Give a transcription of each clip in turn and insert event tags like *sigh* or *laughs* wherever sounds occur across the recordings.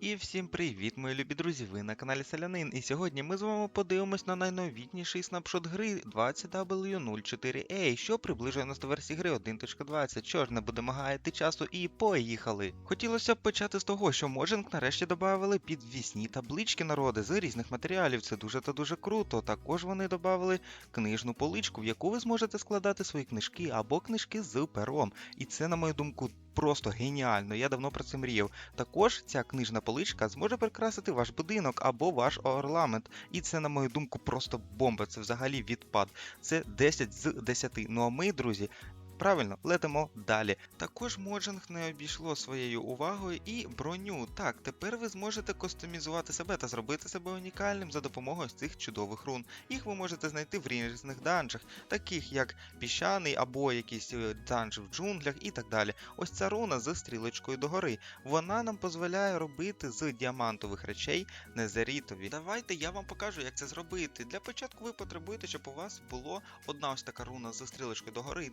І всім привіт, мої любі друзі! Ви на каналі Селянин. І сьогодні ми з вами подивимось на найновітніший снапшот гри 20W04A, що приближує нас до версії гри 1.20. Що ж, не будемо гаяти часу і поїхали. Хотілося б почати з того, що Mojang нарешті додали підвісні таблички народи з різних матеріалів. Це дуже та дуже круто. Також вони додали книжну поличку, в яку ви зможете складати свої книжки або книжки з пером. І це, на мою думку, просто геніально. Я давно про це мріяв. Також ця книжна поличка зможе прикрасити ваш будинок або ваш орламент. І це, на мою думку, просто бомба. Це взагалі відпад. Це 10 з 10. Ну а ми, друзі. Правильно, летимо далі. Також Mojang не обійшло своєю увагою і броню. Так, тепер ви зможете кустомізувати себе та зробити себе унікальним за допомогою цих чудових рун. Їх ви можете знайти в різних данжах, таких як піщаний або якийсь е, данж в джунглях і так далі. Ось ця руна з стрілочкою догори. Вона нам дозволяє робити з діамантових речей незерітові. Давайте я вам покажу, як це зробити. Для початку ви потребуєте, щоб у вас було одна ось така руна з стрілочкою догори,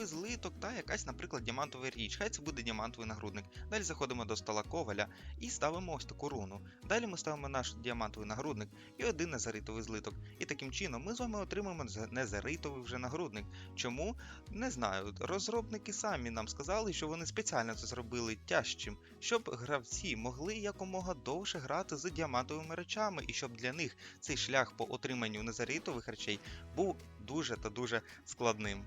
незеритовий злиток та якась, наприклад, діамантова річ. Хай це буде діамантовий нагрудник. Далі заходимо до стола коваля і ставимо ось таку руну. Далі ми ставимо наш діамантовий нагрудник і один незеритовий злиток. І таким чином ми з вами отримаємо незеритовий вже нагрудник. Чому? Не знаю. Розробники самі нам сказали, що вони спеціально це зробили тяжчим, щоб гравці могли якомога довше грати з діамантовими речами, і щоб для них цей шлях по отриманню незаритових речей був дуже та дуже складним.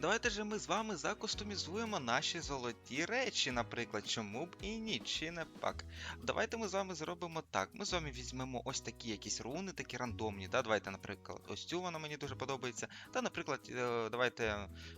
Давайте же ми з вами закустомізуємо наші золоті речі, наприклад, чому б і ні, чи не пак. Давайте ми з вами зробимо так. Ми з вами візьмемо ось такі якісь руни, такі рандомні. Да? Давайте, наприклад, ось цю вона мені дуже подобається. Та, наприклад, е, давайте,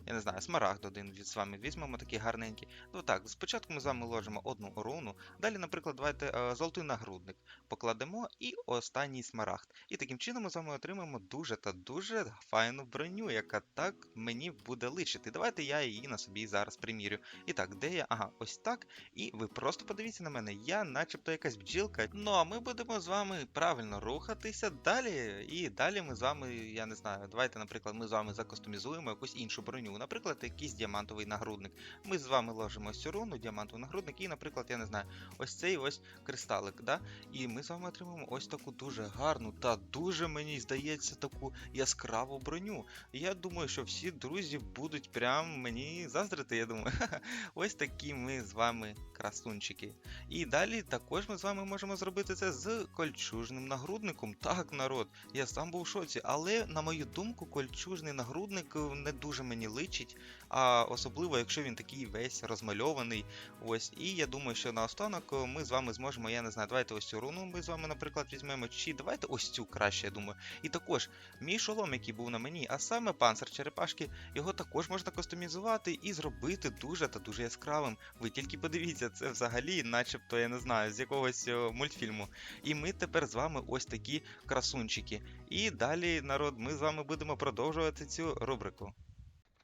я не знаю, смарагд один з вами візьмемо, такий гарненький. Ну так, спочатку ми з вами ложимо одну руну, далі, наприклад, давайте е, золотий нагрудник покладемо і останній смарагд. І таким чином ми з вами отримаємо дуже та дуже файну броню, яка так мені буде личити. Давайте я її на собі зараз примірю. І так, де я? Ага, ось так. І ви просто подивіться на мене, я начебто якась бджілка. Ну а ми будемо з вами правильно рухатися далі. І далі ми з вами, я не знаю, давайте, наприклад, ми з вами закастомізуємо якусь іншу броню. Наприклад, якийсь діамантовий нагрудник. Ми з вами ложимо ось цю руну, діамантовий нагрудник, і, наприклад, я не знаю, ось цей ось кристалик, да? І ми з вами отримаємо ось таку дуже гарну та дуже, мені здається, таку яскраву броню. Я думаю, що всі друзі будуть прям мені заздрити, я думаю. *laughs* Ось такі ми з вами красунчики. І далі також ми з вами можемо зробити це з кольчужним нагрудником. Так, народ, я сам був в шоці, але на мою думку, кольчужний нагрудник е, не дуже мені личить, а особливо, якщо він такий весь розмальований. Ось, і я думаю, що наостанок е, ми з вами зможемо, я не знаю, давайте ось цю руну ми з вами, наприклад, візьмемо, чи давайте ось цю краще, я думаю. І також мій шолом, який був на мені, а саме панцир черепашки, його також можна кастомізувати і зробити дуже та дуже яскравим. Ви тільки подивіться, це взагалі, начебто, я не знаю, з якогось е, мультфільму. І ми тепер з вами ось такі красунчики. І далі, народ, ми з вами будемо продовжувати цю рубрику.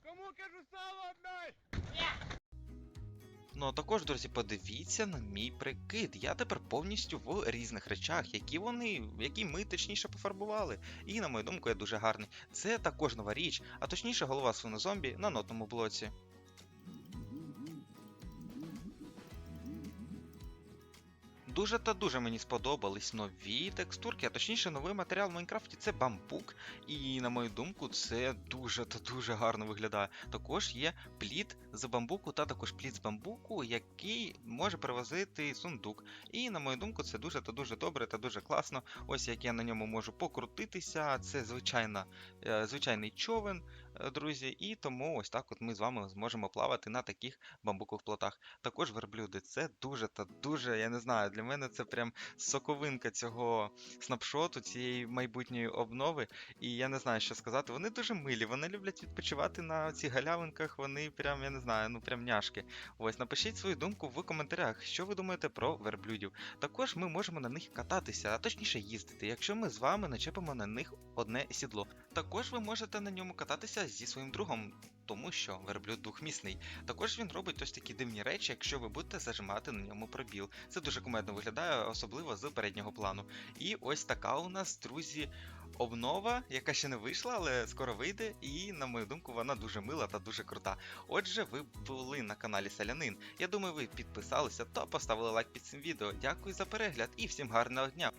Кому кажу сало отдай? Ну а також, друзі, подивіться на мій прикид. Я тепер повністю в різних речах, які вони, які ми точніше пофарбували. І на мою думку, я дуже гарний. Це також нова річ, а точніше голова свинозомбі на нотному блоці. Дуже та дуже мені сподобались нові текстурки, а точніше новий матеріал в Майнкрафті це бамбук. І на мою думку, це дуже та дуже гарно виглядає. Також є плід з бамбуку та також плід з бамбуку, який може перевозити сундук. І на мою думку, це дуже та дуже добре та дуже класно. Ось як я на ньому можу покрутитися. Це звичайна, е, звичайний човен, друзі. І тому ось так от ми з вами зможемо плавати на таких бамбукових плотах. Також верблюди, це дуже та дуже, я не знаю, для мене це прям соковинка цього снапшоту, цієї майбутньої обнови. І я не знаю, що сказати. Вони дуже милі, вони люблять відпочивати на цих галявинках, вони прям, я не знаю, ну прям няшки. Ось напишіть свою думку в коментарях, що ви думаєте про верблюдів. Також ми можемо на них кататися, а точніше їздити, якщо ми з вами начепимо на них одне сідло. Також ви можете на ньому кататися зі своїм другом. Тому що верблюд двохмісний. Також він робить ось такі дивні речі, якщо ви будете зажимати на ньому пробіл. Це дуже кумедно виглядає, особливо з переднього плану. І ось така у нас, друзі, обнова, яка ще не вийшла, але скоро вийде, і, на мою думку, вона дуже мила та дуже крута. Отже, ви були на каналі Селянин. Я думаю, ви підписалися та поставили лайк під цим відео. Дякую за перегляд і всім гарного дня!